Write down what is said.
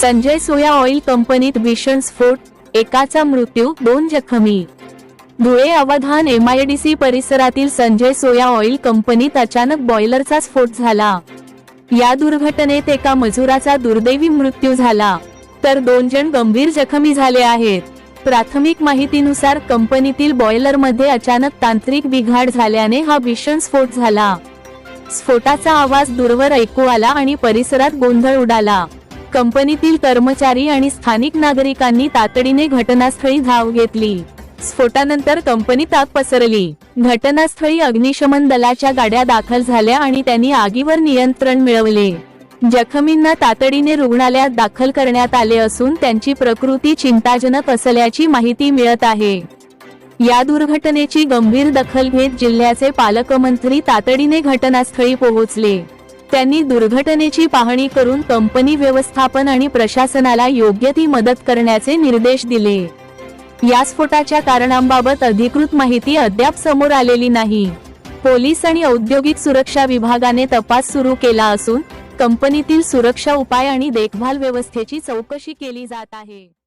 संजय सोया oil कंपनीत भीषण स्फोट एकाचा मृत्यू दोन जखमी. धुळे अवधान एमआयडीसी परिसरातील संजय सोया ऑइल कंपनीत अचानक बॉयलरचा स्फोट झाला. या दुर्घटनेत एका मजुराचा दुर्दैवी मृत्यू झाला. तर दोन जण गंभीर जखमी झाले आहेत. प्राथमिक माहितीनुसार कंपनीतील बॉयलरमध्ये अचानक तांत्रिक बिघाड झाल्याने हा भीषण स्फोट झाला. स्फोटाचा आवाज दूरवर ऐकू आला आणि परिसरात गोंधळ उडाला. कंपनीतील कर्मचारी आणि स्थानिक नागरिकांनी तातडीने घटनास्थळी धाव घेतली. स्फोटानंतर कंपनीत आग पसरली. घटनास्थळी अग्निशमन दलाच्या गाड्या दाखल झाल्या आणि त्यांनी आगीवर नियंत्रण मिळवले. जखमींना तातडीने रुग्णालयात दाखल करण्यात आले असून त्यांची प्रकृती चिंताजनक असल्याची माहिती मिळत आहे. या दुर्घटनेची गंभीर दखल घेत जिल्ह्याचे पालकमंत्री तातडीने घटनास्थळी पोहोचले. त्यांनी दुर्घटनेची पाहणी करून कंपनी व्यवस्थापन आणि प्रशासनाला योग्य ती मदत करण्याचे निर्देश दिले. या स्फोटाच्या कारणांबाबत अधिकृत माहिती अद्याप समोर आलेली नाही. पोलीस आणि औद्योगिक सुरक्षा विभागाने तपास सुरू केला असून कंपनीतील सुरक्षा उपाय आणि देखभाल व्यवस्थेची चौकशी केली जात आहे.